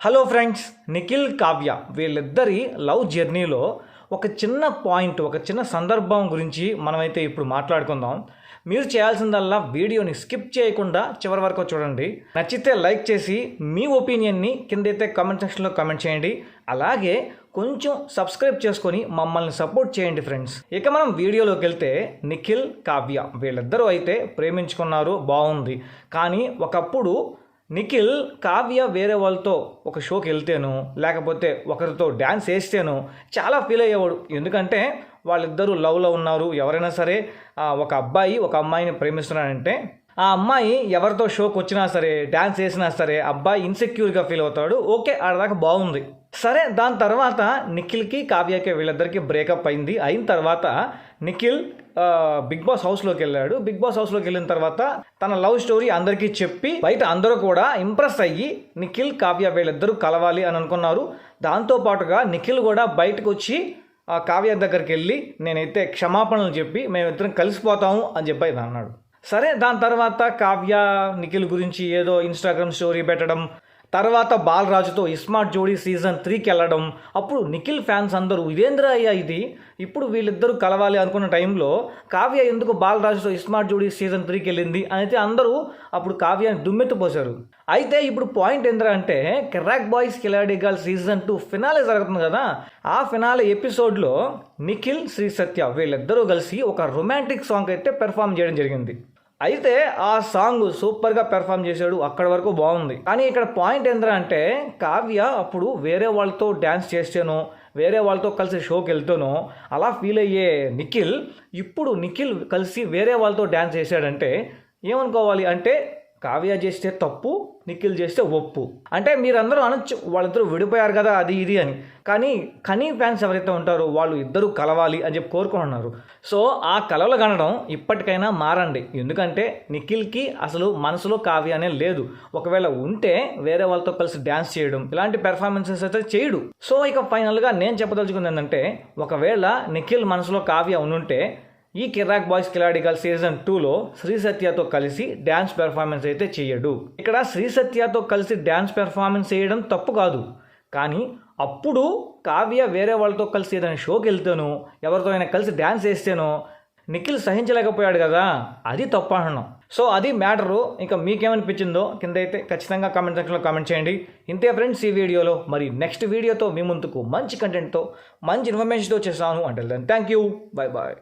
Hello friends Nikhil Kavya వీళ్ళిద్దరి love జర్నీలో ఒక చిన్న పాయింట్ ఒక చిన్న సందర్భం గురించి మనమైతే ఇప్పుడు మాట్లాడుకుందాం. మీరు చేయాల్సిందల్లా వీడియోని స్కిప్ చేయకుండా చివరి వరకు చూడండి. నచ్చితే లైక్ చేసి మీ ఒపీనియన్ని కిందైతే కామెంట్ సెక్షన్లో కామెంట్ చేయండి. అలాగే కొంచెం సబ్స్క్రైబ్ చేసుకొని మమ్మల్ని సపోర్ట్ చేయండి ఫ్రెండ్స్ ఇక మనం వీడియోలోకి వెళ్తే నిఖిల్ కావ్య వీళ్ళిద్దరూ అయితే ప్రేమించుకున్నారు బాగుంది. కానీ ఒకప్పుడు నిఖిల్ కావ్య వేరే వాళ్ళతో ఒక షోకి వెళ్తేను లేకపోతే ఒకరితో డ్యాన్స్ వేస్తేను చాలా ఫీల్ అయ్యేవాడు. ఎందుకంటే వాళ్ళిద్దరూ లవ్లో ఉన్నారు. ఎవరైనా సరే ఒక అబ్బాయి ఒక అమ్మాయిని ప్రేమిస్తున్నాడంటే ఆ అమ్మాయి ఎవరితో షోకి వచ్చినా సరే డ్యాన్స్ వేసినా సరే అబ్బాయి ఇన్సెక్యూర్గా ఫీల్ అవుతాడు. ఓకే ఆడదాకా బాగుంది. సరే దాని తర్వాత నిఖిల్కి కావ్యకి వీళ్ళిద్దరికీ బ్రేకప్ అయింది. అయిన తర్వాత నిఖిల్ బిగ్ బాస్ హౌస్లోకి వెళ్ళాడు. బిగ్ బాస్ హౌస్లోకి వెళ్ళిన తర్వాత తన లవ్ స్టోరీ అందరికీ చెప్పి బయట అందరూ కూడా ఇంప్రెస్ అయ్యి నిఖిల్ కావ్య వీళ్ళిద్దరూ కలవాలి అని అనుకున్నారు. దాంతోపాటుగా నిఖిల్ కూడా బయటకు వచ్చి కావ్య దగ్గరికి వెళ్ళి నేనైతే క్షమాపణలు చెప్పి మేమిద్దరం కలిసిపోతాము అని చెప్పి అన్నాడు. సరే దాని తర్వాత కావ్య నిఖిల్ గురించి ఏదో ఇన్స్టాగ్రామ్ స్టోరీ పెట్టడం తర్వాత బాలరాజుతో ఇస్మార్ట్ జోడీ సీజన్ త్రీకి వెళ్ళడం. అప్పుడు నిఖిల్ ఫ్యాన్స్ అందరూ ఇదేంద్ర అయ్యా ఇది? ఇప్పుడు వీళ్ళిద్దరూ కలవాలి అనుకున్న టైంలో కావ్య ఎందుకు బాలరాజుతో ఇస్మార్ట్ జోడీ సీజన్ త్రీకి వెళ్ళింది? అయితే అందరూ అప్పుడు కావ్యాన్ని దుమ్మెత్తిపోశారు అయితే ఇప్పుడు పాయింట్ ఏంద్ర అంటే Kiraak boys Khiladi girl season two finale జరుగుతుంది కదా. ఆ ఫినాలే ఎపిసోడ్లో నిఖిల్ శ్రీ సత్య వీళ్ళిద్దరూ కలిసి ఒక రొమాంటిక్ సాంగ్ అయితే పెర్ఫామ్ చేయడం జరిగింది. అయితే ఆ సాంగ్ సూపర్గా పెర్ఫామ్ చేశాడు అక్కడ వరకు బాగుంది. కానీ ఇక్కడ పాయింట్ ఏంద్రా అంటే కావ్య అప్పుడు వేరే వాళ్ళతో డ్యాన్స్ చేస్తేనో వేరే వాళ్ళతో కలిసి షోకి వెళ్తేనో అలా ఫీల్ అయ్యే నిఖిల్ ఇప్పుడు నిఖిల్ కలిసి వేరే వాళ్ళతో డ్యాన్స్ చేశాడంటే ఏమనుకోవాలి అంటే కావ్య చేస్తే తప్పు నిఖిల్ చేస్తే ఒప్పు. అంటే మీరందరూ అనొచ్చు వాళ్ళిద్దరూ విడిపోయారు కదా అది ఇది అని. కానీ కనీ ఫ్యాన్స్ ఎవరైతే ఉంటారో వాళ్ళు ఇద్దరు కలవాలి అని చెప్పి కోరుకుంటున్నారు సో ఆ కలవలు కనడం ఇప్పటికైనా మారండి. ఎందుకంటే నిఖిల్కి అసలు మనసులో కావ్య అనే లేదు. ఒకవేళ ఉంటే వేరే వాళ్ళతో కలిసి డ్యాన్స్ చేయడం ఇలాంటి పెర్ఫార్మెన్సెస్ అయితే చేయడు. సో ఇక ఫైనల్గా నేను చెప్పదలుచుకుంది ఏంటంటే ఒకవేళ నిఖిల్ మనసులో కావ్య ఉండుంటే ఈ కిరాక్ బాయ్స్ కిలాడి సీజన్ టూలో శ్రీ సత్యతో కలిసి డ్యాన్స్ పెర్ఫార్మెన్స్ అయితే చేయడు ఇక్కడ శ్రీ సత్యతో కలిసి డ్యాన్స్ పెర్ఫార్మెన్స్ చేయడం తప్పు కాదు. కానీ అప్పుడు కావ్య వేరే వాళ్ళతో కలిసి ఏదైనా షోకి వెళ్తేనో ఎవరితో అయినా కలిసి డ్యాన్స్ వేస్తేనో నిఖిల్ సహించలేకపోయాడు కదా. అది తప్పు అనడం. సో అది మ్యాటరు. ఇంకా మీకేమనిపించిందో కింద అయితే ఖచ్చితంగా కామెంట్ సెక్షన్లో కామెంట్ చేయండి. ఇంతే ఫ్రెండ్స్ ఈ వీడియోలో. మరి నెక్స్ట్ వీడియోతో మీ ముందుకు మంచి కంటెంట్తో మంచి ఇన్ఫర్మేషన్తో చేస్తాను అంటే థ్యాంక్ యూ బాయ్ బాయ్